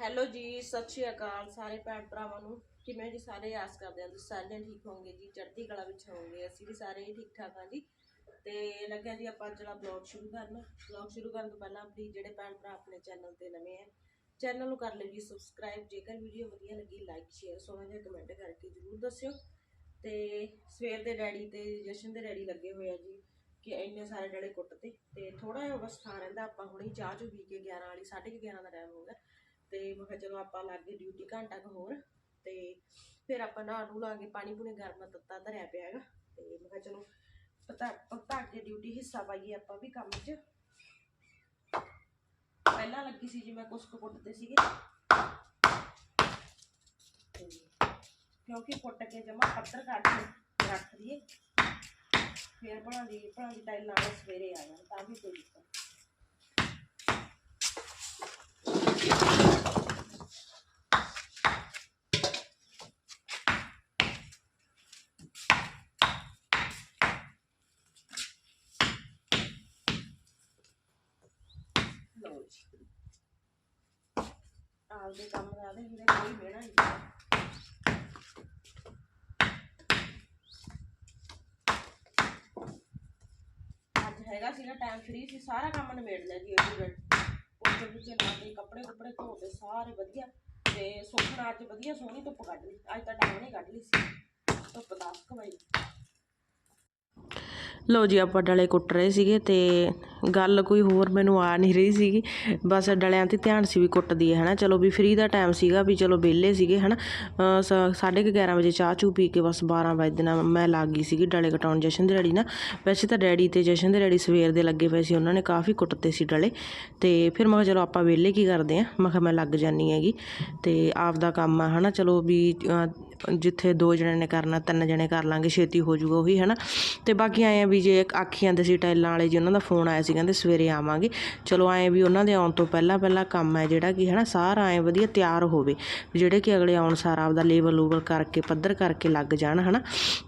Hello ਜੀ, ਸਤਿ ਸ਼੍ਰੀ ਅਕਾਲ ਸਾਰੇ ਭੈਣ ਭਰਾਵਾਂ ਨੂੰ। ਕਿਵੇਂ ਜੀ ਸਾਰੇ? ਆਸ ਕਰਦੇ ਹਾਂ ਤੁਸੀਂ ਸਾਰੇ ਠੀਕ ਹੋਵੋਗੇ ਜੀ। ਚੜ੍ਹਦੀ ਕਲਾ ਵਿੱਚ ਹੋਵੋਗੇ। ਅਸੀਂ ਵੀ ਸਾਰੇ ਹੀ ਠੀਕ ਠਾਕ ਹਾਂ ਜੀ। ਤੇ ਲੱਗਿਆ ਜੀ ਆਪਾਂ ਜਿਹੜਾ ਦਾ ਬਲੌਗ ਸ਼ੁਰੂ ਕਰਨਾ। ਬਲੌਗ ਸ਼ੁਰੂ ਕਰਨ ਤੋਂ ਪਹਿਲਾਂ ਆਪਣੀ ਜਿਹੜੇ ਭੈਣ ਭਰਾ ਆਪਣੇ ਚੈਨਲ ਤੇ ਨਵੇਂ ਹੈ ਚੈਨਲ ਨੂੰ ਕਰ ਲਿਓ ਜੀ ਸਬਸਕ੍ਰਾਈਬ ਜੇਕਰ ਵੀਡੀਓ ਵਧੀਆ ਲੱਗੀ ਲਾਈਕ ਸ਼ੇਅਰ ਸੋਹਣਾ ਜਿਹਾ ਕਮੈਂਟ ਕਰਕੇ ਜਰੂਰ ਦੱਸਿਓ। ਤੇ ਸਵੇਰ ਦੇ ਡੈਡੀ ਤੇ ਜਸ਼ਨ ਦੇ ਡੈਡੀ ਲੱਗੇ ਹੋਏ ਆ ਜੀ, ਕਿ ਇੰਨੇ ਸਾਰੇ ਡਲੇ ਕੁੱਟਦੇ ਤੇ ਥੋੜਾ ਜਿਹਾ ਬਸ ਥਾਂ ਰਹਿੰਦਾ, ਆਪਾਂ ਹੁਣੇ ਚਾਹ ਚੁ ਪੀ ਕੇ 11 ਵਾਲੀ 11:30 ਦਾ ਟਾਈਮ ਹੋ ਗਿਆ। ਤੇ ਮੈਂ ਕਿਹਾ ਚਲੋ ਆਪਾਂ ਲੱਗ ਗਏ ਡਿਊਟੀ ਘੰਟਾ ਕੁ ਹੋਰ, ਤੇ ਫਿਰ ਆਪਾਂ ਨਹਾ ਨੂੰ ਲਾਂਗੇ ਪਾਣੀ ਪੂਣੀ ਗਰਮ ਤੱਤਾ ਧਰਿਆ ਪਿਆ ਹੈਗਾ, ਤੇ ਮੈਂ ਕਿਹਾ ਚਲੋ ਪਤਾ ਪਤਾ ਕੇ ਡਿਊਟੀ ਹਿੱਸਾ ਪਾਈਏ ਆਪਾਂ ਵੀ ਕੰਮ 'ਚ। ਪਹਿਲਾਂ ਲੱਗੀ ਸੀ ਜੀ ਮੈਂ ਕੁਛ ਕੁ ਕੁੱਟਦੇ ਸੀਗੇ। ਤੇ ਕਿਉਂਕਿ ਕੁੱਟ ਕੇ ਜਮਾ ਪੱਤਰ ਕੱਢ ਕੇ ਰੱਖ ਦਈਏ, ਫਿਰ ਬਣਾਉਂਦੀ ਬਣਾਉਂਦੀ ਟਾਈਲ ਨਾਲ ਸਵੇਰੇ ਆ ਜਾਣ, ਤਾਂ ਵੀ ਕੋਈ ਦਿੱਕਤ ਲਓ ਜੀ। ਆਪਦੇ ਕੰਮ ਦਾ ਦੇ ਹੁੰਦੇ ਕੋਈ ਮਿਹਣਾ ਨਹੀਂ। ਅੱਜ ਹੈਗਾ ਸੀਗਾ ਟਾਈਮ ਫ੍ਰੀ ਸੀ ਸਾਰਾ ਕੰਮ ਨਿਬੇੜ ਲਿਆ ਜੀ ਇਹ ਉੱਤੇ ਵਿੱਚ ਲਾ ਕੇ ਕੱਪੜੇ ਕੁੱਪੜੇ ਧੋ ਕੇ ਸਾਰੇ ਵਧੀਆ। ਤੇ ਸੁੱਕਣਾ ਅੱਜ ਵਧੀਆ ਸੋਹਣੀ ਧੁੱਪ ਕੱਢ ਲਈ। ਅੱਜ ਤਾਂ ਟਾਈਮ ਨਹੀਂ ਕੱਢ ਲਈ ਸੀ। ਧੁੱਪ 10 ਕੁ ਵਜੇ। ਲੋ ਜੀ ਆਪਾਂ ਡਲੇ ਕੁੱਟ ਰਹੇ ਸੀਗੇ ਤੇ ਗੱਲ ਕੋਈ ਹੋਰ ਮੈਨੂੰ ਆ ਨਹੀਂ ਰਹੀ ਸੀਗੀ। ਬਸ ਡਲਿਆਂ ਤੇ ਧਿਆਨ ਸੀ ਵੀ ਕੁੱਟਦੀ ਹੈ, ਹਨਾ? ਚਲੋ ਵੀ ਫ੍ਰੀ ਦਾ ਟਾਈਮ ਸੀਗਾ ਵੀ ਚਲੋ ਵਿਹਲੇ ਸੀਗੇ, ਹਨਾ? ਅਹ ਸ- ਸਾਢੇ ਕੁ 11 ਵਜੇ ਚਾਹ ਚੂ ਪੀ ਕੇ ਬਸ 12 ਵਜੇ ਨਾਲ ਮੈਂ ਲੱਗ ਗਈ ਸੀਗੀ ਡਲੇ ਕਟਾਉਣ ਜਸ਼ਨ ਦੇ ਡੈਡੀ ਨਾ ਵੈਸੇ ਤਾਂ ਡੈਡੀ ਤੇ ਜਸ਼ਨ ਦੇ ਡੈਡੀ ਸਵੇਰ ਦੇ ਲੱਗੇ ਪਏ ਸੀ, ਉਹਨਾਂ ਨੇ ਕਾਫੀ ਕੁੱਟਤੇ ਸੀ ਡਲੇ। ਤੇ ਫਿਰ ਮੈਂ ਕਿਹਾ ਚਲੋ ਆਪਾਂ ਵਿਹਲੇ ਕੀ ਕਰਦੇ ਆ ਮੈਂ ਕਿਹਾ ਮੈਂ ਲੱਗ ਜਾਨੀ ਹੈਗੀ। ਤੇ ਆਪ ਦਾ ਕੰਮ ਆ, ਹਨਾ? ਚਲੋ ਵੀ ਜਿੱਥੇ ਦੋ ਜਣੇ ਨੇ ਕਰਨਾ, ਤਿੰਨ ਜਣੇ ਕਰ ਲਾਂਗੇ, ਛੇਤੀ ਹੋ ਜਾਊਗਾ ਉਹੀ, ਹਨਾ? ਤੇ ਬਾਕੀ ਆਏ ਆ ਵੀ ਜੇ ਆਖੀ ਜਾਂਦੇ ਸੀ ਟਾਈਲਾਂ ਵਾਲੇ ਜੀ, ਉਹਨਾਂ ਦਾ ਫੋਨ ਆਇਆ ਸੀ ਕਹਿੰਦੇ ਸਵੇਰੇ ਆਵਾਂਗੇ। ਚਲੋ ਐਂ ਵੀ ਉਹਨਾਂ ਦੇ ਆਉਣ ਤੋਂ ਪਹਿਲਾਂ ਪਹਿਲਾਂ ਕੰਮ ਹੈ ਜਿਹੜਾ ਕਿ ਹਨਾ, ਸਾਰਾ ਐ ਵਧੀਆ ਤਿਆਰ ਹੋਵੇ ਜਿਹੜੇ ਕਿ ਅਗਲੇ ਆਉਣ ਸਾਰ ਆਪਦਾ ਲੇਬਲ ਲੂਬਲ ਕਰਕੇ, ਪੱਧਰ ਕਰਕੇ ਲੱਗ ਜਾਣ ਹਨਾ।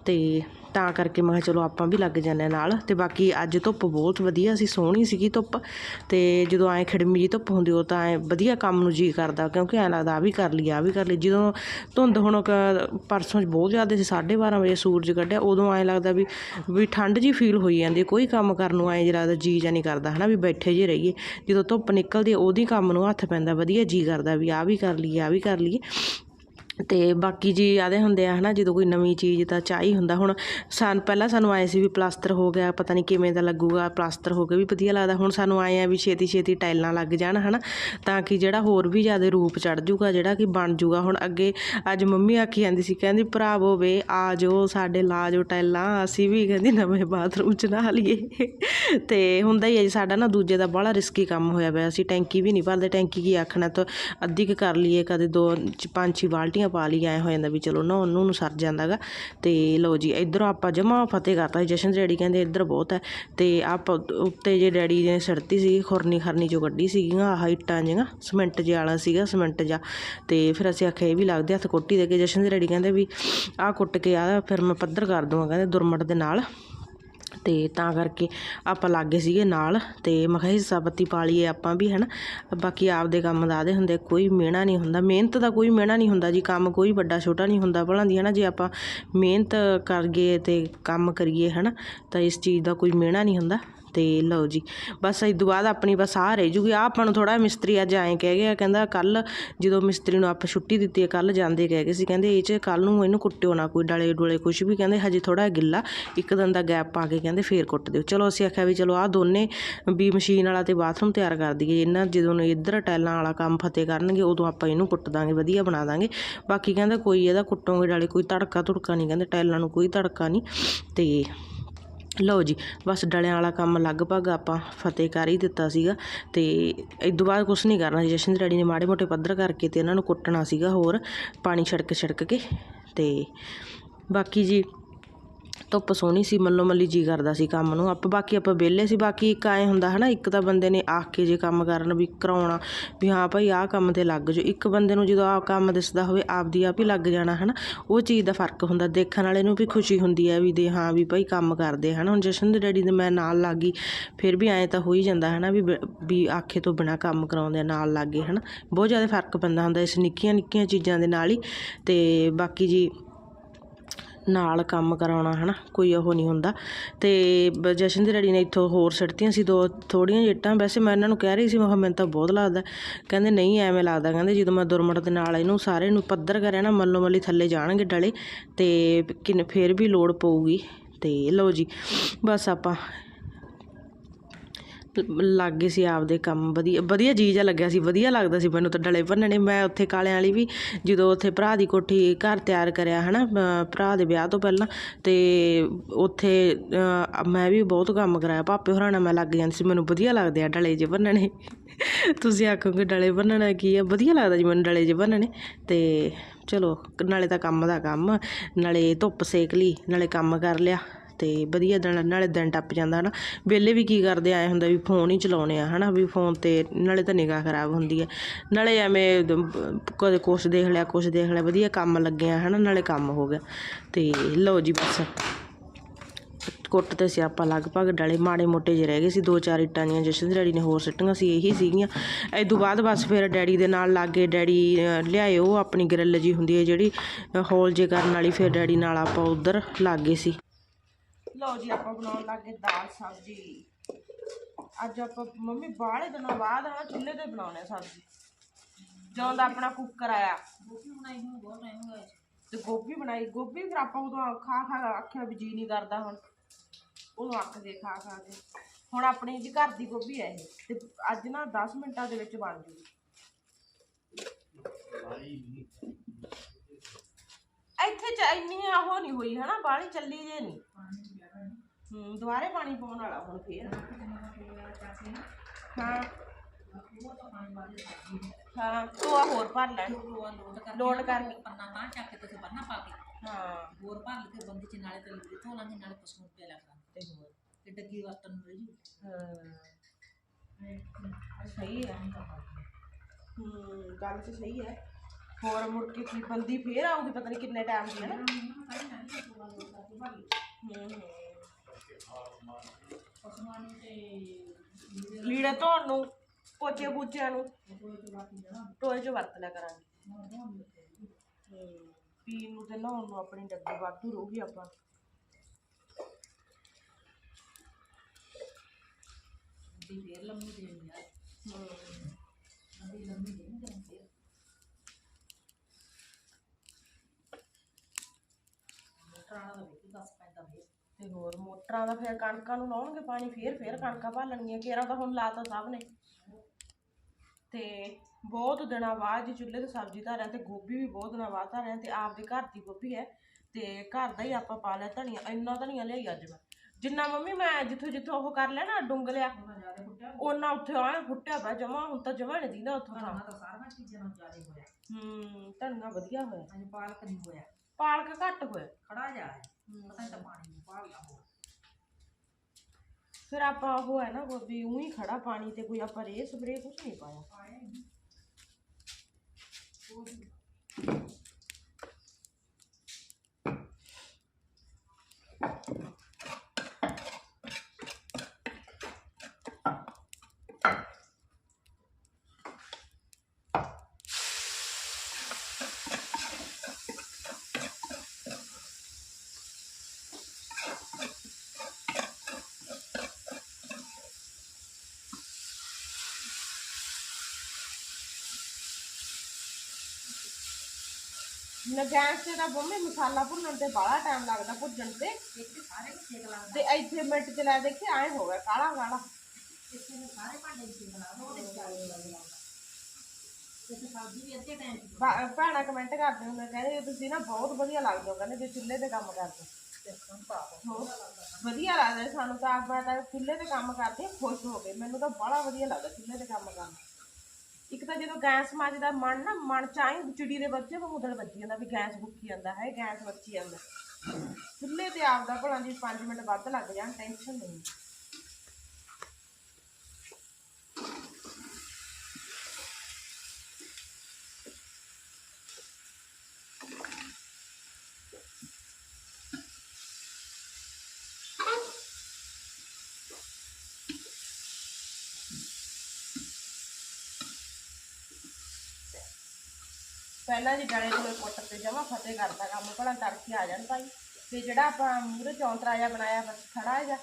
ਤੇ ਤਾਂ ਕਰਕੇ ਮੈਂ ਕਿਹਾ ਚਲੋ ਆਪਾਂ ਵੀ ਲੱਗ ਜਾਂਦੇ ਹਾਂ ਨਾਲ। ਤੇ ਬਾਕੀ ਅੱਜ ਧੁੱਪ ਬਹੁਤ ਵਧੀਆ ਸੀ, ਸੋਹਣੀ ਸੀਗੀ ਧੁੱਪ। ਤੇ ਜਦੋਂ ਐ ਖਿੜਮੀ ਜੀ ਧੁੱਪ ਹੁੰਦੀ, ਉਹ ਤਾਂ ਐ ਵਧੀਆ ਕੰਮ ਨੂੰ ਜੀ ਕਰਦਾ, ਕਿਉਂਕਿ ਐ ਲੱਗਦਾ ਆ ਵੀ ਕਰ ਲਈ ਆ ਵੀ ਕਰ ਲਈ ਜਦੋਂ ਧੁੰਦ ਹੁਣ ਪਰਸੋਂ 'ਚ ਬਹੁਤ ਜ਼ਿਆਦਾ ਸੀ 12:30 ਵਜੇ ਸੂਰਜ ਕੱਢਿਆ, ਉਦੋਂ ਐ ਲੱਗਦਾ ਵੀ ਵੀ ਠੰਡ ਜੀ ਫੀਲ ਹੋਈ ਜਾਂਦੀ ਕੋਈ ਕੰਮ ਕਰਨ ਨੂੰ ਐ ਲੱਗਦਾ ਜੀ ਜਾਂ ਨਹੀਂ ਕਰਦਾ ਹਨਾ ਵੀ ਬੈਠੇ ਜੇ ਰਹੀਏ। ਜਦੋਂ ਧੁੱਪ ਨਿਕਲਦੀ ਹੈ, ਉਹਦੀ ਕੰਮ ਨੂੰ ਹੱਥ ਪੈਂਦਾ ਵਧੀਆ ਜੀ ਕਰਦਾ ਵੀ ਆਹ ਵੀ ਕਰ ਲਈਏ ਆਹ ਵੀ ਕਰ ਲਈਏ। ਤੇ ਬਾਕੀ ਜੀ ਆਦੇ ਹੁੰਦੇ ਆ ਹਨਾ, ਜਦੋਂ ਕੋਈ ਨਵੀਂ ਚੀਜ਼ ਤਾਂ ਚਾਹੀ ਹੁੰਦਾ। ਹੁਣ ਸਾਨੂੰ, ਪਹਿਲਾਂ ਸਾਨੂੰ ਆਏ ਸੀ ਵੀ ਪਲਾਸਟਰ ਹੋ ਗਿਆ, ਪਤਾ ਨਹੀਂ ਕਿਵੇਂ ਦਾ ਲੱਗੂਗਾ, ਪਲਾਸਟਰ ਹੋ ਕੇ ਵੀ ਵਧੀਆ ਲੱਗਦਾ। ਹੁਣ ਸਾਨੂੰ ਆਏ ਆ ਵੀ ਛੇਤੀ ਛੇਤੀ ਟਾਈਲਾਂ ਲੱਗ ਜਾਣ ਹਨਾ, ਤਾਂ ਕਿ ਜਿਹੜਾ ਹੋਰ ਵੀ ਜ਼ਿਆਦਾ ਰੂਪ ਚੜ ਜੂਗਾ, ਜਿਹੜਾ ਕਿ ਬਣ ਜੂਗਾ। ਹੁਣ ਅੱਗੇ ਅੱਜ ਮੰਮੀ ਆਖੀ ਜਾਂਦੀ ਸੀ, ਕਹਿੰਦੀ ਭਰਾਵੋ ਵੇ ਆ ਜਾਓ ਸਾਡੇ, ਲਾ ਜਾਓ ਟਾਈਲਾਂ, ਅਸੀਂ ਵੀ ਕਹਿੰਦੀ, ਨਵੇਂ ਬਾਥਰੂਮ ਚ ਨਹਾ ਲਈਏ। ਤੇ ਹੁੰਦਾ ਹੀ ਹੈ ਜੀ, ਸਾਡਾ ਨਾ ਦੂਜੇ ਦਾ ਬੜਾ ਰਿਸਕੀ ਕੰਮ ਹੋਇਆ ਪਿਆ। ਅਸੀਂ ਟੈਂਕੀ ਵੀ ਨਹੀਂ ਭਰਦੇ, ਟੈਂਕੀ ਕੀ ਆਖਣਾ, ਤਾਂ ਅੱਧੀ ਕੁ ਕਰ ਲਈਏ, ਕਦੇ ਦੋ ਪੰਜ ਛੇ ਬਾਲਟੀਆਂ ਪਾ ਲਈ ਐ ਹੋ ਜਾਂਦਾ ਵੀ ਚਲੋ ਨਾ ਉਹਨੂੰ ਨੂੰ ਸਰ ਜਾਂਦਾਗਾ ਤੇ ਲਓ ਜੀ, ਇਧਰੋਂ ਆਪਾਂ ਜਮਾ ਫਤਿਹ ਕਰਤਾ ਸੀ। ਜਸ਼ਨ ਦੇ ਡੈਡੀ ਕਹਿੰਦੇ ਇੱਧਰ ਬਹੁਤ ਹੈ। ਤੇ ਆਪ ਉੱਤੇ ਜੇ ਡੈਡੀ ਨੇ ਸੜਤੀ ਸੀ ਖੁਰਨੀ ਖਰਨੀ ਚੋਂ ਕੱਢੀ ਸੀਗੀਆਂ, ਆਹ ਇੱਟਾਂ ਜਿਹੀਆਂ, ਸਿਮੈਂਟ ਜਿਹਾ ਵਾਲਾ ਸੀਗਾ, ਸਿਮੈਂਟ ਜਿਹਾ। ਤੇ ਫਿਰ ਅਸੀਂ ਆਖਿਆ ਇਹ ਵੀ ਲੱਗਦੇ, ਹੱਥ ਕੋਟੀ ਦੇ ਕੇ ਜਸ਼ਨ ਦੇ ਡੈਡੀ ਕਹਿੰਦੇ ਵੀ ਆਹ ਕੁੱਟ ਕੇ ਆ, ਫਿਰ ਮੈਂ ਪੱਧਰ ਕਰ ਦੂੰਗਾ ਕਹਿੰਦੇ ਦੁਰਮਟ ਦੇ ਨਾਲ। ਤੇ ਤਾਂ ਕਰਕੇ ਆਪਾਂ ਲੱਗੇ ਸੀਗੇ ਨਾਲ ਅਤੇ ਮੈਂ ਕਿਹਾ ਹਿੱਸਾ ਪੱਤੀ ਪਾ ਲਈਏ ਆਪਾਂ ਵੀ ਹੈ ਨਾ ਬਾਕੀ ਆਪਦੇ ਕੰਮ ਦਾ ਹੁੰਦੇ, ਕੋਈ ਮਿਹਣਾ ਨਹੀਂ ਹੁੰਦਾ। ਮਿਹਨਤ ਦਾ ਕੋਈ ਮਿਹਣਾ ਨਹੀਂ ਹੁੰਦਾ ਜੀ, ਕੰਮ ਕੋਈ ਵੱਡਾ ਛੋਟਾ ਨਹੀਂ ਹੁੰਦਾ ਭਲਾਂ ਦੀ ਹੈ ਨਾ ਜੇ ਆਪਾਂ ਮਿਹਨਤ ਕਰਗੇ ਅਤੇ ਕੰਮ ਕਰੀਏ ਹੈ ਨਾ ਤਾਂ ਇਸ ਚੀਜ਼ ਦਾ ਕੋਈ ਮਿਹਣਾ ਨਹੀਂ ਹੁੰਦਾ। ਤੇ ਲਓ ਜੀ, ਬਸ ਇਸ ਤੋਂ ਬਾਅਦ ਆਪਣੀ ਬਸ ਆਹ ਰਹਿ ਜੂਗੀ। ਆਹ ਆਪਾਂ ਨੂੰ ਥੋੜਾ ਮਿਸਤਰੀ ਅੱਜ ਐਂ ਕਹਿ ਗਿਆ, ਕਹਿੰਦਾ ਕੱਲ ਜਦੋਂ ਮਿਸਤਰੀ ਨੂੰ ਆਪਾਂ ਛੁੱਟੀ ਦਿੱਤੀ ਹੈ ਕੱਲ ਜਾਂਦੇ ਕਹਿ ਗਏ ਸੀ। ਕਹਿੰਦੇ ਇਹ ਚ ਕੱਲ ਨੂੰ ਇਹਨੂੰ ਕੁੱਟਿਓ ਨਾ ਕੋਈ, ਡਲੇ ਡੁਲੇ ਕੁਝ ਵੀ। ਕਹਿੰਦੇ ਹਜੇ ਥੋੜਾ ਗਿੱਲਾ, ਇੱਕ ਦਿਨ ਦਾ ਗੈਪ ਪਾ ਕੇ ਕਹਿੰਦੇ ਫੇਰ ਕੁੱਟ ਦਿਓ। ਚਲੋ ਅਸੀਂ ਆਖਿਆ ਵੀ ਚਲੋ ਆਹ ਦੋਨੇ ਵੀ ਮਸ਼ੀਨ ਵਾਲਾ ਤੇ ਬਾਥਰੂਮ ਤਿਆਰ ਕਰ ਦਈਏ। ਇਹਨਾਂ ਜਦੋਂ ਇੱਧਰ ਟਾਈਲਾਂ ਵਾਲਾ ਕੰਮ ਫਤਿਹ ਕਰਨਗੇ, ਉਦੋਂ ਆਪਾਂ ਇਹਨੂੰ ਕੁੱਟ ਦਾਂਗੇ, ਵਧੀਆ ਬਣਾ ਦਾਂਗੇ। ਬਾਕੀ ਕਹਿੰਦਾ ਕੋਈ ਇਹਦਾ ਕੁੱਟੋਗੇ ਡਾਲੇ, ਕੋਈ ਤੜਕਾ ਤੁੜਕਾ ਨਹੀਂ, ਕਹਿੰਦੇ ਟਾਈਲਾਂ ਨੂੰ ਕੋਈ ਤੜਕਾ ਨਹੀਂ। ਤੇ ਲਓ ਜੀ, ਬਸ ਡਲਿਆਂ ਵਾਲਾ ਕੰਮ ਲਗਭਗ ਆਪਾਂ ਫਤਿਹ ਕਰ ਹੀ ਦਿੱਤਾ ਸੀਗਾ ਅਤੇ ਇਸ ਤੋਂ ਬਾਅਦ ਕੁਛ ਨਹੀਂ ਕਰਨਾ ਸੀ, ਜਸ਼ਨ ਦੇ ਡੈਡੀ ਨੇ ਮਾੜੇ ਮੋਟੇ ਪੱਧਰ ਕਰਕੇ ਅਤੇ ਇਹਨਾਂ ਨੂੰ ਕੁੱਟਣਾ ਸੀਗਾ ਹੋਰ, ਪਾਣੀ ਛਿੜਕ ਛਿੜਕ ਕੇ ਅਤੇ ਬਾਕੀ ਜੀ ਧੁੱਪ ਸੋਹਣੀ ਸੀ ਮੱਲੋ ਮੱਲੀ ਜੀ ਕਰਦਾ ਸੀ ਕੰਮ ਨੂੰ। ਆਪਾਂ ਬਾਕੀ ਆਪਾਂ ਵਿਹਲੇ ਸੀ ਬਾਕੀ ਇੱਕ ਆਏ ਹੁੰਦਾ ਹਨਾ ਇੱਕ ਤਾਂ ਬੰਦੇ ਨੇ ਆਖ ਕੇ ਜੇ ਕੰਮ ਕਰਨ ਵੀ ਕਰਾਉਣਾ ਵੀ ਹਾਂ ਭਾਈ ਆਹ ਕੰਮ ਤੇ ਲੱਗ ਜਾਓ। ਇੱਕ ਬੰਦੇ ਨੂੰ ਜਦੋਂ ਆਹ ਕੰਮ ਦਿਸਦਾ ਹੋਵੇ ਆਪਦੀ ਆਪ ਹੀ ਲੱਗ ਜਾਣਾ ਹਨਾ ਉਹ ਚੀਜ਼ ਦਾ ਫ਼ਰਕ ਹੁੰਦਾ। ਦੇਖਣ ਵਾਲੇ ਨੂੰ ਵੀ ਖੁਸ਼ੀ ਹੁੰਦੀ ਹੈ ਵੀ ਦੇ ਹਾਂ ਵੀ ਭਾਈ ਕੰਮ ਕਰਦੇ ਹਨਾ। ਹੁਣ ਜਸ਼ਨ ਦੇ ਡੈਡੀ ਦੇ ਮੈਂ ਨਾਲ ਲੱਗ ਗਈ ਫਿਰ ਵੀ ਐਂ ਤਾਂ ਹੋ ਹੀ ਜਾਂਦਾ ਹਨਾ ਵੀ ਬ- ਵੀ ਆਖੇ ਤੋਂ ਬਿਨਾ ਕੰਮ ਕਰਾਉਂਦੇ ਆ, ਨਾਲ ਲੱਗੇ ਹਨਾ। ਬਹੁਤ ਜ਼ਿਆਦਾ ਫ਼ਰਕ ਪੈਂਦਾ ਹੁੰਦਾ ਇਸ ਨਿੱਕੀਆਂ ਨਿੱਕੀਆਂ ਚੀਜ਼ਾਂ ਦੇ ਨਾਲ ਹੀ। ਤੇ ਬਾਕੀ ਜੀ ਨਾਲ ਕੰਮ ਕਰਾਉਣਾ ਹੈ ਨਾ ਕੋਈ ਉਹ ਨਹੀਂ ਹੁੰਦਾ। ਤੇ ਬ- ਜਸ਼ਨ ਦੇ ਡੈਡੀ ਨੇ ਇੱਥੋਂ ਹੋਰ ਸਿੱਟਤੀਆਂ ਸੀ, ਦੋ ਥੋੜੀਆਂ ਜਿੱਟਾਂ। ਵੈਸੇ ਮੈਂ ਇਹਨਾਂ ਨੂੰ ਕਹਿ ਰਹੀ ਸੀ, ਮੈਂ ਕਿਹਾ ਮੈਨੂੰ ਤਾਂ ਬਹੁਤ ਲੱਗਦਾ। ਕਹਿੰਦੇ, ਨਹੀਂ, ਐਵੇਂ ਲੱਗਦਾ। ਕਹਿੰਦੇ, ਜਦੋਂ ਮੈਂ ਦੁਰਮਟ ਦੇ ਨਾਲ ਇਹਨੂੰ ਸਾਰੇ ਨੂੰ ਪੱਧਰ ਕਰਿਆ ਨਾ, ਮੱਲੋ ਮੱਲੀ ਥੱਲੇ ਜਾਣਗੇ ਡਲੇ ਤੇ ਕਿਨ, ਫੇਰ ਵੀ ਲੋੜ ਪਊਗੀ। ਤੇ ਲਓ ਜੀ, ਬਸ ਆਪਾਂ ਲੱਗ ਗਏ ਸੀ ਆਪਦੇ ਕੰਮ। ਵਧੀਆ ਵਧੀਆ ਜੀ ਜਿਹਾ ਲੱਗਿਆ ਸੀ, ਵਧੀਆ ਲੱਗਦਾ ਸੀ ਮੈਨੂੰ ਤਾਂ ਡਲੇ ਭੰਨਣੇ। ਮੈਂ ਉੱਥੇ ਕਾਲਿਆਂ ਵਾਲੀ ਵੀ ਜਦੋਂ ਉੱਥੇ ਭਰਾ ਦੀ ਕੋਠੀ ਘਰ ਤਿਆਰ ਕਰਿਆ ਹਨਾ, ਅਹ ਭਰਾ ਦੇ ਵਿਆਹ ਤੋਂ ਪਹਿਲਾਂ, ਤੇ ਉੱਥੇ ਮੈਂ ਵੀ ਬਹੁਤ ਕੰਮ ਕਰਾਇਆ। ਪਾਪੇ ਹੋਰਾਂ ਨਾਲ ਮੈਂ ਲੱਗ ਜਾਂਦੀ ਸੀ, ਮੈਨੂੰ ਵਧੀਆ ਲੱਗਦੇ ਆ ਡਲੇ ਜੇ ਭੰਨਣੇ। ਤੁਸੀਂ ਆਖੋਗੇ ਡਲੇ ਭੰਨਣਾ ਕੀ ਆ? ਵਧੀਆ ਲੱਗਦਾ ਜੀ ਮੈਨੂੰ ਡਲੇ ਜੇ ਭੰਨਣੇ। ਤੇ ਚਲੋ, ਨਾਲੇ ਤਾਂ ਕੰਮ ਦਾ ਕੰਮ ਨਾਲੇ ਧੁੱਪ ਸੇਕ ਲਈ, ਨਾਲੇ ਕੰਮ ਕਰ ਲਿਆ। ਤੇ ਵਧੀਆ ਦਿਨ ਨਾਲੇ ਦਿਨ ਟੱਪ ਜਾਂਦਾ ਹਨਾ। ਵਿਹਲੇ ਵੀ ਕੀ ਕਰਦੇ ਆਏ ਹੁੰਦਾ ਵੀ ਫੋਨ ਹੀ ਚਲਾਉਣੇ ਆ ਹਨਾ ਵੀ ਫੋਨ ਤੇ ਨਾਲੇ ਤਾਂ ਨਿਗਾਹ ਖਰਾਬ ਹੁੰਦੀ ਹੈ ਨਾਲੇ ਐਵੇਂ ਕਦੇ ਕੁਛ ਦੇਖ ਲਿਆ ਕੁਛ ਦੇਖ ਲਿਆ ਵਧੀਆ ਕੰਮ ਲੱਗਿਆ ਹਨਾ ਨਾਲੇ ਕੰਮ ਹੋ ਗਿਆ। ਤੇ ਲਓ ਜੀ ਬਸ। ਕੁੱਟ ਤੇ ਸੀ ਆਪਾਂ ਲਗਭਗ ਡਲੇ ਮਾੜੇ ਮੋਟੇ ਜਿਹੇ ਰਹਿ ਗਏ ਸੀ ਦੋ ਚਾਰ ਇੱਟਾਂ ਦੀਆਂ ਜਸ਼ਨ ਡੈਡੀ ਨੇ ਹੋਰ ਸਿੱਟੀਆਂ ਸੀ ਇਹੀ ਸੀਗੀਆਂ। ਇਹ ਤੋਂ ਬਾਅਦ ਬਸ ਫਿਰ ਡੈਡੀ ਦੇ ਨਾਲ ਲੱਗੇ ਡੈਡੀ ਲਿਆਏ ਉਹ ਆਪਣੀ ਗਰਿੱਲ ਜੀ ਹੁੰਦੀ ਹੈ ਜਿਹੜੀ ਅਹ, ਹੋਲ ਜੇ ਕਰਨ ਵਾਲੀ ਫਿਰ ਡੈਡੀ ਨਾਲ ਆਪਾਂ ਉਧਰ ਲੱਗੇ ਸੀ। ਲਓ ਜੀ ਆਪਾਂ ਬਣਾਉਣ ਲੱਗੇ ਦਾਲ ਸਬਜ਼ੀ। ਅੱਜ ਆਪਾਂ ਮੰਮੀ ਬਾਹਲੇ ਦਿਨਾਂ ਬਾਅਦ ਆ ਚੁੱਲ੍ਹੇ ਤੇ ਬਣਾਉਣੇ ਸਬਜ਼ੀ। ਜਦੋਂ ਦਾ ਆਪਣਾ ਕੁੱਕਰ ਆਇਆ। ਤੇ ਗੋਭੀ ਬਣਾਈ। ਗੋਭੀ ਫਿਰ ਆਪਾਂ ਉਦੋਂ ਖਾ ਖਾ ਆਖਿਆ ਵੀ ਜੀ ਨਹੀਂ ਕਰਦਾ ਹੁਣ। ਉਹਨੂੰ ਅੱਖ ਦੇ ਖਾ ਖਾ ਕੇ। ਹੁਣ ਆਪਣੀ ਜੀ ਘਰ ਦੀ ਗੋਭੀ ਹੈ ਇਹ। ਤੇ ਅੱਜ ਨਾ 10 ਮਿੰਟਾਂ ਦੇ ਵਿੱਚ ਬਣ ਜੂਗੀ। ਇੱਥੇ ਚ ਇੰਨੀ ਉਹ ਨਹੀਂ ਹੋਈ ਹਨਾ? ਬਾਹਲੀ ਚੱਲੀ ਜੇ ਨਹੀਂ ਹੂੰ ਦੁਬਾਰੇ ਪਾਣੀ ਪਾਉਣ ਵਾਲਾ ਹੁਣ ਫੇਰ ਹਾਂ ਹਾਂ ਤੋਆ ਹੋਰ ਭਰ ਲੈਣ ਲੋਡ ਕਰਕੇ ਪੰਨਾ ਤਾਂ ਚੱਕ ਕੇ ਤੇ ਬੰਨਾ ਪਾ ਕੇ ਹਾਂ ਹੋਰ ਭਰ ਕੇ ਬੰਦੇ ਚ ਨਾਲੇ ਤੇ ਲਿਖੇ ਥੋਲਾਂ ਨਾਲੇ ਪਸ਼ੂ ਨੂੰ ਪਿਆ ਕਰਾਂ ਤੇ ਹੋਰ ਤੇ ਡੱਗੀ ਵਰਤਨ ਨੂੰ ਰਹੀ ਹਾਂ ਸਹੀ ਹੈ ਹੂੰ ਗੱਲ ਤਾਂ ਸਹੀ ਹੈ ਹੋਰ ਮੁੜ ਕੇ ਕੀ ਬੰਦੀ ਫੇਰ ਆਊਗੀ ਪਤਾ ਨਹੀਂ ਕਿੰਨੇ ਟਾਈਮ ਦੀ ਹੈ ਨਾ ਹੂੰ ਹੂੰ ਪਸ਼ੂਆਂ ਨੂੰ ਤੇ ਲੀੜੇ ਧੋਣ ਨੂੰ ਪੋਚੇ ਪੂਚਿਆਂ ਨੂੰ ਟੋਏ 'ਚ ਵਰਤ ਲਿਆ ਕਰਾਂਗੇ। ਪੀਣ ਨੂੰ ਤੇ ਨਹਾਉਣ ਨੂੰ ਆਪਣੀ ਡੱਬੀ ਵਾਧੂ ਰਹੂਗੀ ਆਪਾਂ। ਦੀ ਫੇਰ ਲੰਮੀ ਯਾਰ ਹੂੰ ਲੰਮੀ ਫੇਰ। ਤੇ ਹੋਰ ਮੋਟਰਾਂ ਦਾ ਫਿਰ ਕਣਕਾਂ ਨੂੰ ਲਾਉਣਗੇ ਪਾਣੀ ਫੇਰ ਫੇਰ ਕਣਕਾਂ ਭਾਲਣਗੀਆਂ ਕੇਰਾ ਤਾਂ ਹੁਣ ਲਾਤਾ ਸਭ ਨੇ। ਤੇ ਬਹੁਤ ਦਿਨਾਂ ਬਾਅਦ ਜੀ ਚੁੱਲ੍ਹੇ ਤੇ ਸਬਜ਼ੀ ਧਾਰਿਆ ਤੇ ਗੋਭੀ ਵੀ ਬਹੁਤ ਦਿਨਾਂ ਬਾਅਦ ਧਾਰਿਆ ਤੇ ਆਪਦੇ ਘਰ ਦੀ ਗੋਭੀ ਹੈ। ਤੇ ਘਰ ਦਾ ਹੀ ਆਪਾਂ ਪਾ ਲਿਆ ਧਨੀਆ ਇੰਨਾ ਧਨੀਆ ਲਿਆਈ ਅੱਜ ਮੈਂ। ਜਿੰਨਾ ਮੰਮੀ ਮੈਂ ਜਿੱਥੋਂ ਜਿੱਥੋਂ ਉਹ ਕਰ ਲਿਆ ਨਾ ਡੁੰਗ ਲਿਆ ਉਹਨਾਂ ਉੱਥੇ ਆਇਆ ਫੁੱਟਿਆ ਪਿਆ ਜਮਾ ਹੁਣ ਤਾਂ ਜਮਾ ਨਹੀਂ ਦਿੰਦਾ ਉੱਥੋਂ ਤਾਂ। ਉਹਨਾਂ ਤਾਂ ਸਾਰੀਆਂ ਚੀਜ਼ਾਂ ਨਾਲ ਜ਼ਿਆਦਾ ਹੋਇਆ। ਹੂੰ ਧਨੀਆ ਵਧੀਆ ਹੋਇਆ। ਅਜੇ ਪਾਲਕ ਨਹੀਂ ਹੋਇਆ। ਪਾਲਕ ਘੱਟ ਹੋਇਆ। ਖੜਾ ਜਾ। ਹੈ ਪਤਾ ਨਹੀਂ ਤਾਂ ਪਾਣੀ ਨੂੰ ਪਾਲਦਾ ਹੋ ਫਿਰ ਆਪਾਂ ਉਹ ਹੈ ਨਾ ਗੋਭੀ ਉਹੀ ਖੜਾ ਪਾਣੀ ਤੇ ਕੋਈ ਆਪਾਂ ਰੇ ਸਪਰੇ ਕੁਝ ਨਹੀਂ ਪਾਇਆ ਨਾ ਗੈਸ ਤੇ ਤਾਂ ਬੰਮੇ ਮਸਾਲਾ ਭੁੰਨਣ ਤੇ ਬੜਾ ਟਾਈਮ ਲੱਗਦਾ ਭੁੱਜਣ ਤੇ। ਇੱਥੇ ਸਾਰੇ ਨੂੰ ਸੇਕ ਤੇ ਇੱਥੇ ਮਿੰਟ ਚ ਲੈ ਦੇਖੇ, ਐ ਹੋ ਗਿਆ, ਕਾਲਾ ਕਾਲਾ। ਇੱਥੇ ਸਾਰੇ ਭਾਂਡੇ ਨੂੰ ਸੇਕ ਉਹਦੇ ਚਾਰੇ ਲੱਗਦਾ ਇੱਥੇ ਕਮੈਂਟ ਕਰਦੇ ਹੁੰਦੇ, ਕਹਿੰਦੇ ਤੁਸੀਂ ਨਾ ਬਹੁਤ ਵਧੀਆ ਲੱਗਦੇ ਹੋ। ਕਹਿੰਦੇ, ਜੇ ਚੁੱਲ੍ਹੇ ਤੇ ਕੰਮ ਕਰਦੇ ਵਧੀਆ ਲੱਗਦਾ ਸਾਨੂੰ ਤਾਂ ਆਪ ਤਾਂ ਚੁੱਲ੍ਹੇ ਤੇ ਕੰਮ ਕਰਦੇ, ਖੁਸ਼ ਹੋ ਗਏ ਮੈਨੂੰ ਤਾਂ ਬੜਾ ਵਧੀਆ ਲੱਗਦਾ ਚੁੱਲ੍ਹੇ ਤੇ ਕੰਮ ਕਰਨਾ। ਇੱਕ ਤਾਂ ਜਦੋਂ ਗੈਸ ਮੱਚਦਾ ਮਨ ਨਾ, ਮਨ ਚ ਚਿੜੀ ਦੇ ਬੱਚੇ ਵਾਂਗੂ ਉਦਣ ਵੱਜੀ ਜਾਂਦਾ ਵੀ ਗੈਸ ਬੁੱਕੀ ਜਾਂਦਾ ਹੈ ਗੈਸ ਵੱਜੀ ਜਾਂਦਾ। ਚੁੱਲ੍ਹੇ ਤੇ ਆਪਦਾ ਭਲਾ ਜੀ 5 ਮਿੰਟ ਵੱਧ ਲੱਗ ਜਾਣ ਟੈਨਸ਼ਨ ਨਹੀਂ। ਪਹਿਲਾਂ ਜੀ ਡਲੇ ਕੋਲੇ ਕੁੱਟ ਤੇ ਜਮਾ ਫਤਿਹ ਕਰਦਾ ਕੰਮ, ਭਲਾ ਤੜਕੇ ਆ ਜਾਣ ਭਾਈ। ਤੇ ਜਿਹੜਾ ਆਪਾਂ ਮੂਰੇ ਚੌਂਤਰਾ ਜਿਹਾ ਬਣਾਇਆ ਬਸ ਖੜਾ ਜਿਹਾ,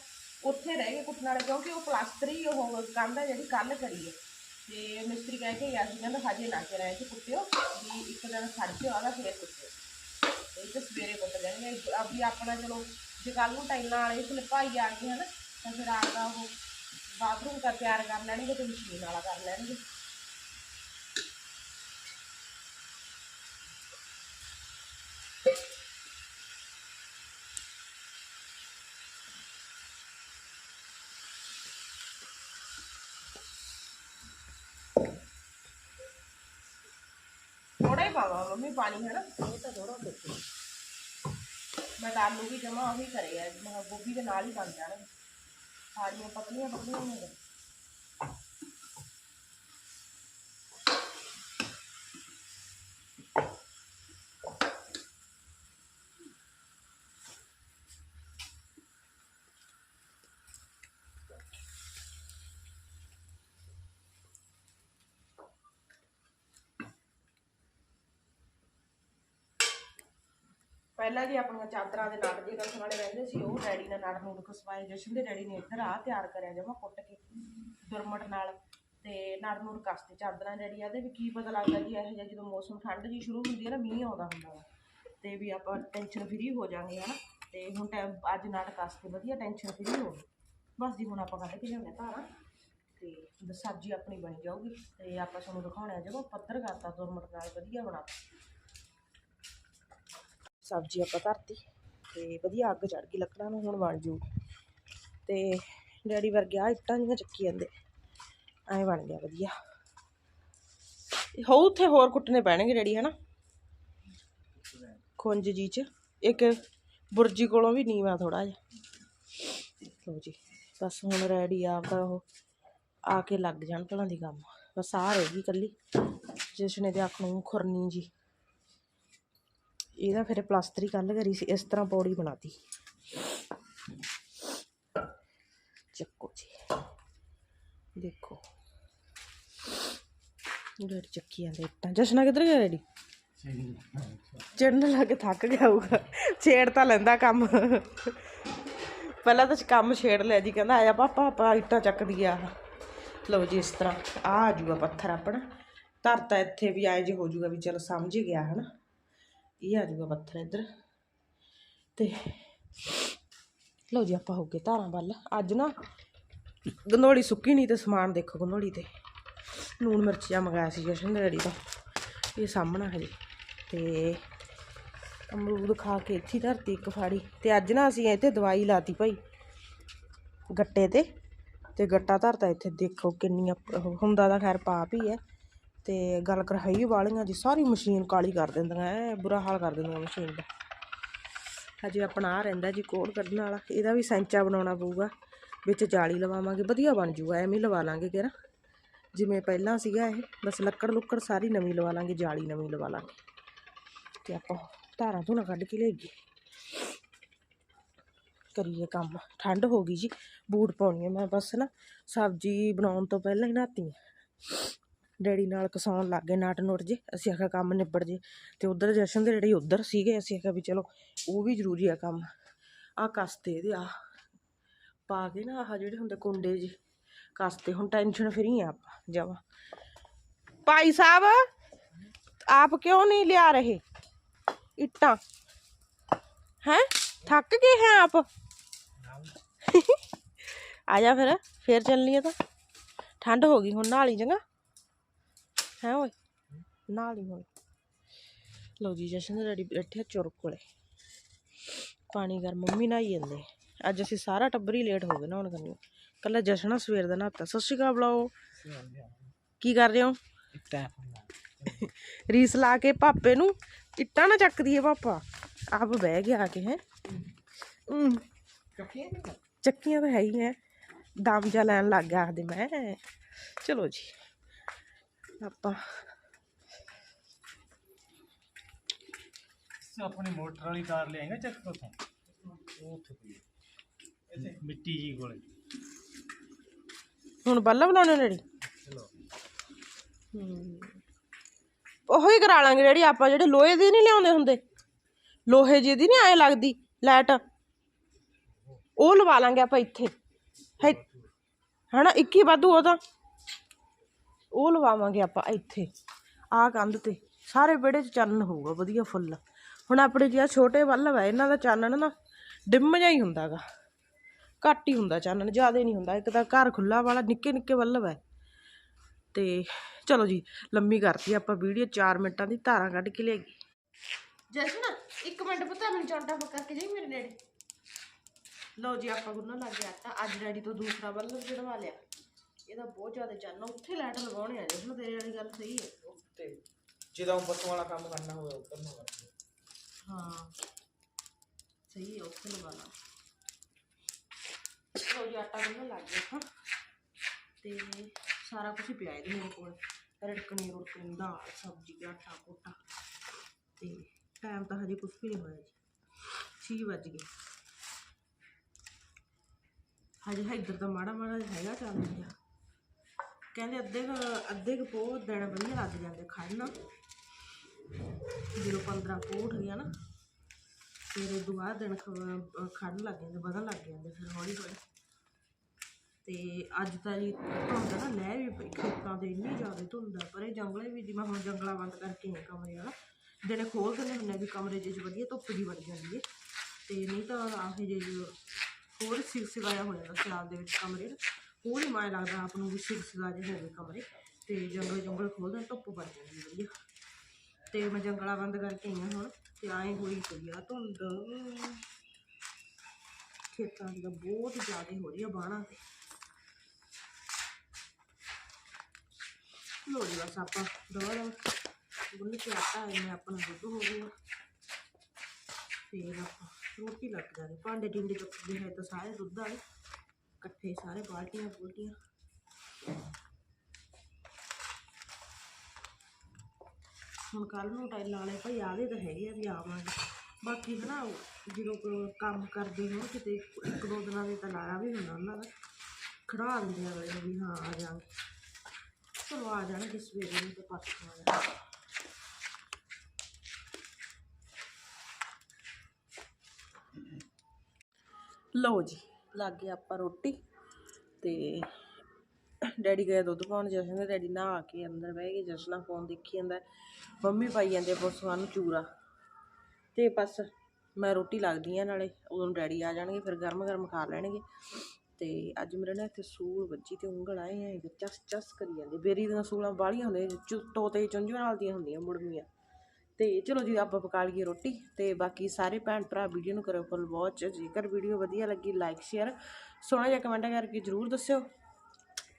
ਉੱਥੇ ਰਹਿ ਗਏ ਕੁੱਟਣ ਵਾਲੇ, ਕਿਉਂਕਿ ਉਹ ਪਲਾਸਟਰ ਉਹ ਕੰਧ ਹੈ ਜਿਹੜੀ ਕੱਲ ਕਰੀ ਹੈ ਤੇ ਮਿਸਤਰੀ ਕਹਿ ਕੇ ਗਿਆ ਸੀ, ਕਹਿੰਦਾ ਹਜੇ ਨਾ ਕੇ ਰਹਿ ਚ ਕੁੱਟਿਓ, ਵੀ ਇੱਕ ਦਿਨ ਛੱਡ ਕੇ ਆਗਾ ਫੇਰ ਕੁੱਟਿਓ। ਇਹ ਤਾਂ ਸਵੇਰੇ ਕੁੱਟ ਲੈਣਗੇ। ਅਭੀ ਆਪਣਾ ਚਲੋ, ਜੇ ਕੱਲ ਨੂੰ ਟਾਈਲਾਂ ਵਾਲੇ ਸਲਿਪਾਈ ਆ ਗਏ ਹਨ, ਤਾਂ ਫਿਰ ਆਪਦਾ ਉਹ ਬਾਥਰੂਮ ਕਰ ਤਿਆਰ ਕਰ ਲੈਣਗੇ ਤੇ ਮਸ਼ੀਨ ਵਾਲਾ ਕਰ ਲੈਣਗੇ। ਪਾਵਾ, ਮੰਮੀ ਪਾਣੀ ਹੈ ਨਾ ਇਹ ਤਾਂ ਥੋੜਾ ਕੁੱਤੇ ਮੈਂ ਤਾਂ ਆਲੂ ਵੀ ਜਮਾ ਉਹੀ ਕਰੇ ਆ, ਮੈਂ ਗੋਭੀ ਦੇ ਨਾਲ ਹੀ ਬਣ ਜਾਣਾ ਸਾਰੀਆਂ ਪਤਲੀਆਂ ਪਤਲੀਆਂ ਨੇ ਪਹਿਲਾਂ ਜੀ ਆਪਣੀਆਂ ਚਾਦਰਾਂ ਦੇ ਨਾਲ ਜੇ ਕਸਣ ਵਾਲੇ ਰਹਿੰਦੇ ਸੀ, ਉਹ ਡੈਡੀ ਨੇ ਨਾਲ ਨੂੰ ਖਸਵਾਏ, ਜਸ਼ਨ ਦੇ ਡੈਡੀ ਨੇ ਇੱਧਰ ਆ ਤਿਆਰ ਕਰਿਆ ਜਮਾ ਕੁੱਟ ਕੇ, ਦੁਰਮਟ ਨਾਲ, ਤੇ ਨੜ ਨੂੜ ਕਸਤੇ ਚਾਦਰਾਂ ਡੈਡੀ ਆਦੇ ਵੀ ਕੀ ਪਤਾ ਲੱਗਦਾ ਜੀ, ਇਹੋ ਜਿਹਾ ਜਦੋਂ ਮੌਸਮ ਠੰਡ ਜੀ ਸ਼ੁਰੂ ਹੁੰਦੀ ਹੈ ਨਾ, ਮੀਂਹ ਆਉਂਦਾ ਹੁੰਦਾ ਵਾ, ਤੇ ਵੀ ਆਪਾਂ ਟੈਨਸ਼ਨ ਫਰੀ ਹੋ ਜਾਾਂਗੇ ਹਨਾ, ਤੇ ਹੁਣ ਟਾਈਮ ਅੱਜ ਨਾਟ ਕਸਤੇ, ਵਧੀਆ ਟੈਨਸ਼ਨ ਫਰੀ ਹੋ ਬਸ ਜੀ, ਹੁਣ ਆਪਾਂ ਕੱਢ ਕੇ ਲਿਆਉਣੇ ਧਾਰਾਂ, ਤੇ ਸਬਜ਼ੀ ਆਪਣੀ ਬਣ ਜਾਊਗੀ, ਤੇ ਆਪਾਂ ਤੁਹਾਨੂੰ ਦਿਖਾਉਣਾ ਜਦੋਂ ਪੱਧਰ ਕਰਤਾ ਦੁਰਮਟ ਨਾਲ, ਵਧੀਆ ਬਣਾ ਸਬਜ਼ੀ ਆਪਾਂ ਧਰਤੀ ਤੇ ਵਧੀਆ ਅੱਗ ਚੜ ਗਈ, ਲੱਕੜਾਂ ਨੂੰ ਹੁਣ ਬਣ ਜੂ। ਤੇ ਡੈਡੀ ਵਰਗੇ ਆ ਇੱਟਾਂ ਜਿਹੀਆਂ ਚੱਕੀ ਜਾਂਦੇ, ਐਂ ਬਣ ਗਿਆ ਵਧੀਆ। ਹੋ ਉੱਥੇ ਹੋਰ ਕੁੱਟਣੇ ਪੈਣਗੇ ਡੈਡੀ, ਹਨਾ? ਖੁੰਜ ਜੀ ਚ, ਇੱਕ ਬੁਰਜੀ ਕੋਲੋਂ ਵੀ ਨੀਵਾ ਥੋੜਾ ਜਿਹਾ। ਲਓ ਜੀ, ਬਸ ਹੁਣ ਰੈਡੀ ਆਪਦਾ ਉਹ ਆ ਕੇ ਲੱਗ ਜਾਣ ਭਲਾਂ ਦੀ ਕੰਮ। ਬਸ ਆ ਰਹੇਗੀ ਕੱਲੀ ਜਿਸਨੇ ਦੇ ਅੱਖ ਨੂੰ ਖੁਰਨੀ ਜੀ। ਇਹਦਾ ਫਿਰ ਪਲਾਸਟਰੀ ਕੱਲ ਕਰੀ ਸੀ, ਇਸ ਤਰ੍ਹਾਂ ਪੌੜੀ ਬਣਾਤੀ। ਚੱਕੋ ਜੀ। ਦੇਖੋ। ਡੈਡੀ ਚੱਕੀ ਜਾਂਦੇ ਇੱਟਾਂ। ਜਸ਼ਨਾ ਕਿੱਧਰ ਗਿਆ ਡੈਡੀ? ਚੜਨ ਲੱਗ ਥੱਕ ਗਿਆ ਹੋਊਗਾ। ਛੇੜ ਤਾਂ ਲੈਂਦਾ ਕੰਮ। ਪਹਿਲਾਂ ਤਾਂ ਕੰਮ ਛੇੜ ਲਿਆ ਜੀ, ਕਹਿੰਦਾ ਆਇਆ, ਪਾਪਾ, ਆਪਾਂ ਇੱਟਾਂ ਚੱਕਦੀ ਆ। ਲਓ ਜੀ ਇਸ ਤਰ੍ਹਾਂ। ਆ ਆ ਜੂਗਾ ਪੱਥਰ ਆਪਣਾ। ਧਰਤਾ ਇੱਥੇ ਵੀ ਆਏ ਜੇ, ਹੋ ਜੂਗਾ ਵੀ, ਚਲੋ ਸਮਝ ਗਿਆ, ਹਨਾ? ਇਹ ਆ ਜੂਗਾ ਪੱਥਰ ਇੱਧਰ? ਤੇ ਲਓ ਜੀ, ਆਪਾਂ ਹੋ ਗਏ ਧਾਰਾਂ ਵੱਲ। ਅੱਜ ਨਾ ਗੰਧੋੜੀ ਸੁੱਕੀ ਨਹੀਂ ਤੇ ਸਮਾਨ ਦੇਖੋ ਗੰਧੋੜੀ ਤੇ। ਲੂਣ ਮਿਰਚ ਜਾਂ ਮੰਗਾਇਆ ਸੀ ਜਸ਼ਨ ਦੇ ਡੈਡੀ ਤੋਂ। ਇਹ ਸਾਹਮਣਾ ਹਜੇ। ਤੇ ਅਮਰੂਦ ਖਾ ਕੇ ਇੱਥੇ ਧਰਤੀ ਇੱਕ ਫਾੜੀ। ਤੇ ਅੱਜ ਨਾ ਅਸੀਂ ਇੱਥੇ ਦਵਾਈ ਲਾਤੀ ਭਾਈ, ਗੱਟੇ ਤੇ। ਤੇ ਗੱਟਾ ਧਰਤਾ ਇੱਥੇ। ਦੇਖੋ ਕਿੰਨੀਆਂ ਹੁੰਦਾ ਤਾਂ ਖੈਰ ਪਾਪ ਹੀ ਹੈ। ਤੇ ਗੱਲ ਕਰ ਵਾਲੀਆਂ ਜੀ, ਸਾਰੀ ਮਸ਼ੀਨ ਕਾਲੀ ਕਰ ਦਿੰਦੀਆਂ, ਐ ਬੁਰਾ ਹਾਲ ਕਰ ਦਿੰਦੀਆਂ ਮਸ਼ੀਨ ਦਾ। ਹਜੇ ਆਪਣਾ ਆ ਰਹਿੰਦਾ ਜੀ ਕੋੜ ਕੱਢਣ ਵਾਲਾ, ਇਹਦਾ ਵੀ ਸੈਂਚਾ ਬਣਾਉਣਾ ਪਊਗਾ, ਵਿੱਚ ਜਾਲੀ ਲਵਾਵਾਂਗੇ, ਵਧੀਆ ਬਣ ਜੂਗਾ, ਐਵੇਂ ਲਵਾ ਲਾਂਗੇ ਕਿਹੜਾ ਜਿਵੇਂ ਪਹਿਲਾਂ ਸੀਗਾ ਇਹ, ਬਸ ਲੱਕੜ ਲੁੱਕੜ ਸਾਰੀ ਨਵੀਂ ਲਵਾ ਲਾਂਗੇ, ਜਾਲੀ ਨਵੀਂ ਲਵਾ ਲਾਂਗੇ। ਤੇ ਆਪਾਂ ਧਾਰਾਂ ਧੁਣਾ ਕੱਢ ਕੇ ਲੈ ਲਿਆਈਏ। ਕਰੀਏ ਕੰਮ, ਠੰਡ ਹੋ ਗਈ ਜੀ, ਬੂਟ ਪਾਉਣੀ ਹੈ ਮੈਂ ਬਸ ਨਾ, ਸਬਜ਼ੀ ਬਣਾਉਣ ਤੋਂ ਪਹਿਲਾਂ ਹੀ ਨਹਾਤੀ ਡੈਡੀ ਨਾਲ ਕਸਾਉਣ ਲੱਗ ਗਏ ਨਾਟ ਨੋਟ ਜੇ, ਅਸੀਂ ਆਖਿਆ ਕੰਮ ਨਿਬੜ ਜੇ। ਤੇ ਉਧਰ ਜਸ਼ਨ ਦੇ ਜਿਹੜੇ ਉਧਰ ਸੀਗੇ, ਅਸੀਂ ਆਖਿਆ ਵੀ ਚਲੋ ਉਹ ਵੀ ਜ਼ਰੂਰੀ ਆ ਕੰਮ। ਆ ਕਸਤੇ ਇਹਦੇ ਆ ਪਾ ਕੇ ਨਾ ਆਹ ਜਿਹੜੇ ਹੁੰਦੇ ਕੁੰਡੇ ਜੀ, ਕਸਤੇ, ਹੁਣ ਟੈਨਸ਼ਨ ਫਰੀ ਆ ਆਪਾਂ ਜਮਾ ਭਾਈ ਸਾਹਿਬ, ਆਪ ਕਿਉਂ ਨਹੀਂ ਲਿਆ ਰਹੇ? ਇੱਟਾਂ। ਹੈ? ਥੱਕ ਗਏ ਹੈ ਆਪ? ਆ ਜਾ ਫਿਰ, ਫੇਰ ਚੱਲਣੀ ਆ ਤਾਂ। ਠੰਡ ਹੋ ਗਈ ਹੁਣ ਨਾਲ ਹੀ ਚੰਗਾ ਹੈ ਓਏ। ਨਾਲ ਹੀ ਹੋਏ। ਲੋ ਜੀ, ਜਸ਼ਨ ਦੇ ਡੈਡੀ ਬੈਠੇ ਚੁਰ ਕੋਲੇ। ਪਾਣੀ ਗਰ ਮੰਮੀ ਨਹਾਈ ਜਾਂਦੇ। ਅੱਜ ਅਸੀਂ ਸਾਰਾ ਟੱਬਰ ਹੀ ਲੇਟ ਹੋ ਗਏ ਨਹਾਉਣ ਕਰਨੀ ਕੱਲਾ ਜਸ਼ਨਾ ਸਵੇਰ ਦਾ ਨਹਾਤਾ। ਸਤਿ ਸ਼੍ਰੀ ਅਕਾਲ ਬੁਲਾਓ। ਕੀ ਕਰ ਰਹੇ ਹੋ? ਰੀਸ ਲਾ ਕੇ ਪਾਪੇ ਨੂੰ। ਇੱਟਾਂ ਨਾ ਚੱਕਦੀ ਏ ਪਾਪਾ। ਆਪ ਬਹਿ ਗਿਆ ਆ ਕੇ, ਹੈ। ਚੱਕੀਆਂ ਤਾਂ ਹੈ ਹੀ ਹੈ। ਦਮ ਜਾ ਲੈਣ ਲੱਗ ਗਿਆ ਆਖਦੇ ਮੈਂ। ਚਲੋ ਜੀ। ਆਪਾਂ। ਆਪਣੀ ਮੋਟਰ ਵਾਲੀ ਕਾਰ ਲਿਆਏਗਾ ਚੱਕ ਤੋਂ ਉੱਥੇ? ਪਈ ਹੈ। ਇੱਥੇ ਮਿੱਟੀ ਜੀ ਕੋਲੇ। ਹੁਣ ਬੱਲਾ ਬਣਾਉਣੇ ਡੈਡੀ? ਉਹੋ ਹੀ। ਕਰਾ ਲਾਂਗੇ ਜਿਹੜੀ ਆਪਾਂ ਜਿਹੜੇ ਲੋਹੇ ਦੀ ਨਹੀਂ ਲਿਆਉਂਦੇ ਹੁੰਦੇ। ਲੋਹੇ ਜਿਹੀ ਦੀ ਨਹੀਂ ਐ ਲੱਗਦੀ ਲਾਈਟ। ਉਹ ਲਵਾ ਲਾਂਗੇ ਆਪਾਂ ਇੱਥੇ। ਹੈ ਹਨਾ 21 ਵਾਧੂ ਉਹ ਤਾਂ। ਉਹ ਲਵਾਵਾਂਗੇ ਆਪਾਂ ਇੱਥੇ। ਆਹ ਕੰਧ ਤੇ। ਸਾਰੇ ਵਿਹੜੇ 'ਚ ਚਾਨਣ ਹੋਊਗਾ, ਵਧੀਆ ਫੁੱਲ। ਹੁਣ ਆਪਣੇ ਜਿਹੜਾ ਛੋਟੇ ਬੱਲਬ ਹੈ ਇਹਨਾਂ ਦਾ ਚਾਨਣ ਨਾ ਡਿਮ ਜਿਹਾ ਹੀ ਹੁੰਦਾਗਾ। ਘੱਟ ਹੀ ਹੁੰਦਾ ਚਾਨਣ, ਜ਼ਿਆਦਾ ਨਹੀਂ ਹੁੰਦਾ। ਇੱਕ ਤਾਂ ਘਰ ਖੁੱਲਾ ਵਾਲਾ, ਨਿੱਕੇ ਨਿੱਕੇ ਬੱਲਬ ਹੈ ਤੇ ਚਲੋ ਜੀ, ਲੰਮੀ ਕਰਤੀ ਆਪਾਂ ਵੀਡੀਓ 4 ਮਿੰਟਾਂ ਦੀ ਧਾਰਾਂ ਕੱਢ ਕੇ ਲਿਆਈ। ਜਸਨ, ਇੱਕ ਮਿੰਟ ਪਤਾ, ਮੈਨੂੰ ਚੌਂਟਾ ਪਕਾ ਕੇ ਜਾਈ ਮੇਰੇ ਨੇੜੇ। ਲਓ ਜੀ, ਆਪਾਂ ਗੁੰਨਣ ਲੱਗ ਗਿਆ ਆਟਾ। ਅੱਜ ਡੈਡੀ ਤੋਂ ਦੂਸਰਾ ਬੱਲਬ ਜੜਵਾ ਲਿਆ। ਇਹਦਾ ਬਹੁਤ ਜ਼ਿਆਦਾ ਚੰਨ ਉੱਥੇ ਲਾਈਟ ਲਗਾਉਣੇ ਆ ਜਸਨ ਤੇਰੇ ਵਾਲੀ ਗੱਲ ਸਹੀ ਹੈ। ਤੇ ਜਦੋਂ ਬਸ ਵਾਲਾ ਕੰਮ ਕਰਨਾ ਹੋਵੇ ਉੱਪਰ ਨੂੰ ਹਾਂ ਸਹੀ ਹੈ ਉੱਥੇ ਲਗਾ ਲਾ। ਲਓ ਜੀ ਆਟਾ ਗੁੰਨਣ ਲੱਗ ਗਿਆ ਹਾਂ ਤੇ ਸਾਰਾ ਕੁਝ ਪਿਆ ਇਹਦੇ ਮੇਰੇ ਕੋਲ। ਰੜਕਣੀ ਰੁੜਕਣੀ ਦਾਲ ਸਬਜ਼ੀ ਆਟਾ ਕੋਟਾ ਤੇ ਟਾਈਮ ਤਾਂ ਹਜੇ ਕੁਝ ਵੀ ਨਹੀਂ ਹੋਇਆ ਜੀ। 6 ਵੱਜ ਗਏ। ਹਜੇ ਇੱਧਰ ਤਾਂ ਮਾੜਾ ਮਾੜਾ ਹੈਗਾ ਚੱਲ ਰਿਹਾ ਕਹਿੰਦੇ ਅੱਧੇ ਕੁ ਅੱਧੇ ਕੁ ਪੋਹ ਦਿਨ ਵਧੀਆ ਲੱਗ ਜਾਂਦੇ ਖੜਨਾ ਜਦੋਂ 15 ਪੋਹ ਉੱਠ ਗਿਆ ਨਾ, ਫਿਰ ਉਦੋਂ ਬਾਅਦ ਦਿਨ ਖ- ਖੜਨ ਲੱਗ ਜਾਂਦੇ, ਵਧਣ ਲੱਗ ਜਾਂਦੇ ਫਿਰ ਹੌਲੀ ਹੌਲੀ। ਤੇ ਅੱਜ ਤਾਂ ਜੀ ਧੁੰਦ ਨਾ ਲੈ ਵੀ ਪਈ, ਖੇਤਾਂ ਦੇ ਇੰਨੀ ਜ਼ਿਆਦਾ ਧੁੰਦ ਆ, ਪਰ ਇਹ ਜੰਗਲੇ ਵੀ ਜਿਵੇਂ ਹੁਣ ਜੰਗਲਾ ਬੰਦ ਕਰਕੇ ਆਏ ਕਮਰੇ ਵਾਲਾ, ਦਿਨੇ ਖੋਲ ਦਿੰਦੇ ਹੁੰਦੇ ਆ ਵੀ ਕਮਰੇ 'ਚ ਵਧੀਆ ਧੁੱਪ ਜੀ ਵੜ ਜਾਂਦੀ ਹੈ ਤੇ ਨਹੀਂ ਤਾਂ ਆਹੇ ਜੇ ਹੋਰ ਸਿਰ ਸਿਗਾਇਆ ਹੋ ਜਾਂਦਾ ਸਿਆਲ ਦੇ ਵਿੱਚ ਕਮਰੇ ਨੂੰ। ਉਹ ਹੀ ਮਾਇਆ ਲੱਗਦਾ ਆਪ ਨੂੰ ਵੀ ਸਿਰ ਸਿਗਾ ਜੇ ਹੋਵੇ ਕਮਰੇ। ਤੇ ਜੰਗਲ ਜੰਗਲ ਖੋਲਦੇ ਧੁੱਪ ਵੜ ਜਾਂਦੀ ਵਧੀਆ। ਤੇ ਮੈਂ ਜੰਗਲਾ ਬੰਦ ਕਰਕੇ ਆਈ ਹਾਂ ਹੁਣ, ਤੇ ਆਏ ਹੋਈ ਪਈ ਆ ਧੁੰਦ। ਖੇਤਾਂ ਦੀ ਤਾਂ ਬਹੁਤ ਜ਼ਿਆਦਾ ਹੋ ਰਹੀ ਆ ਬਾਣਾ ਤੇ। ਲੋ ਬਸ ਆਪਾਂ ਦਵਾ ਦਵਾ ਗੁੰਨ ਕੇ ਆਟਾ ਇਹਨੇ ਆਪਣਾ ਦੁੱਧ ਹੋ ਗਿਆ। ਫਿਰ ਆਪਾਂ ਰੋਟੀ ਲੱਗ ਜਾਣੀ ਭਾਂਡੇ ਟਿੰਡੇ ਚੁੱਕਦੇ ਹੈ ਤਾਂ ਸਾਰੇ ਦੁੱਧ ਵਾਲੇ। ਇਕੱਠੇ ਸਾਰੇ ਬਾਲਟੀਆਂ ਬੁਲਟੀਆਂ। ਹੁਣ ਕੱਲ ਨੂੰ ਟਾਈਲਾਂ ਵਾਲੇ ਭਾਈ ਆਵੇ ਤਾਂ ਹੈਗੇ ਆ ਵੀ ਆਵਾਂਗੇ। ਬਾਕੀ ਹਨਾ ਜਦੋਂ ਕੋਈ ਕੰਮ ਕਰਦੇ ਹੋ ਕਿਤੇ ਇੱਕ ਦੋ ਦਿਨਾਂ ਦੇ ਤਾਂ ਲਾਇਆ ਵੀ ਹੁੰਦਾ ਉਹਨਾਂ ਦਾ। ਖੜਾ ਦਿੰਦੇ ਆ ਅਗਲੇ ਨੂੰ ਵੀ ਹਾਂ, ਆ ਜਾਾਂਗੇ ਚਲੋ ਆ ਜਾਣਗੇ ਸਵੇਰੇ ਨੂੰ ਤੇ ਪਰਸੋਂ ਆ ਜਾਣਗੇ। ਲਓ ਜੀ ਲੱਗ ਗਈ ਆਪਾਂ ਰੋਟੀ ਤੇ ਡੈਡੀ ਗਏ ਦੁੱਧ ਪਾਉਣ, ਜਸ਼ਨ ਦੇ ਡੈਡੀ ਨਹਾ ਕੇ ਅੰਦਰ ਬਹਿ ਗਏ, ਜਸ਼ਨਾ ਫੋਨ ਦੇਖੀ ਜਾਂਦਾ, ਮੰਮੀ ਪਾਈ ਜਾਂਦੇ ਪਰਸੋਂ ਨੂੰ ਚੂਰਾ ਤੇ ਬਸ ਮੈਂ ਰੋਟੀ ਲੱਗਦੀ ਆ ਨਾਲੇ, ਉਦੋਂ ਡੈਡੀ ਆ ਜਾਣਗੇ, ਫਿਰ ਗਰਮ ਗਰਮ ਖਾ ਲੈਣਗੇ ਤੇ ਅੱਜ ਮੇਰੇ ਨਾਲ ਇੱਥੇ ਸੂਲ ਵੱਜੀ ਤੇ ਉਂਗਲ ਆਏ ਐ ਚਸ ਚਸ ਕਰੀ ਜਾਂਦੇ, ਬੇਰੀ ਦੀਆਂ ਸੂਲਾਂ ਬਾਲੀਆਂ ਹੁੰਦੀਆਂ ਚੁ ਤੋਤੇ ਚੁੰਝਾਂ ਨਾਲ ਦੀਆਂ ਹੁੰਦੀਆਂ ਮੁੜਮੀਆਂ। ਤੇ ਚਲੋ ਜੀ, ਆਪਾਂ ਪਕਾ ਲਈਏ ਰੋਟੀ ਤੇ ਬਾਕੀ ਸਾਰੇ ਭੈਣ ਭਰਾ ਵੀਡੀਓ ਨੂੰ ਕਰੋ ਫੁੱਲ ਵਾਚ ਜੇਕਰ ਵੀਡੀਓ ਵਧੀਆ ਲੱਗੀ ਲਾਈਕ ਸ਼ੇਅਰ ਸੋਹਣਾ ਜਿਹਾ ਕਮੈਂਟ ਕਰਕੇ ਜਰੂਰ ਦੱਸਿਓ।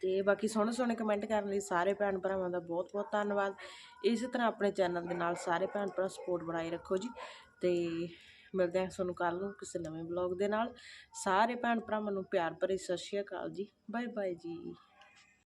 ਤੇ ਬਾਕੀ ਸੋਹਣੇ ਸੋਹਣੇ ਕਮੈਂਟ ਕਰਨ ਲਈ ਸਾਰੇ ਭੈਣ ਭਰਾਵਾਂ ਦਾ ਬਹੁਤ ਬਹੁਤ ਧੰਨਵਾਦ। ਇਸੇ ਤਰ੍ਹਾਂ ਆਪਣੇ ਚੈਨਲ ਦੇ ਨਾਲ ਸਾਰੇ ਭੈਣ ਭਰਾ ਸਪੋਰਟ ਬਣਾਈ ਰੱਖੋ ਜੀ। ਤੇ ਮਿਲਦੇ ਹਾਂ ਤੁਹਾਨੂੰ ਕੱਲ ਨੂੰ ਕਿਸੇ ਨਵੇਂ ਬਲੌਗ ਦੇ ਨਾਲ। ਸਾਰੇ ਭੈਣ ਭਰਾਵਾਂ ਨੂੰ ਪਿਆਰ ਭਰੀ ਸਤਿ ਸ਼੍ਰੀ ਅਕਾਲ ਜੀ। ਬਾਏ ਬਾਏ ਜੀ।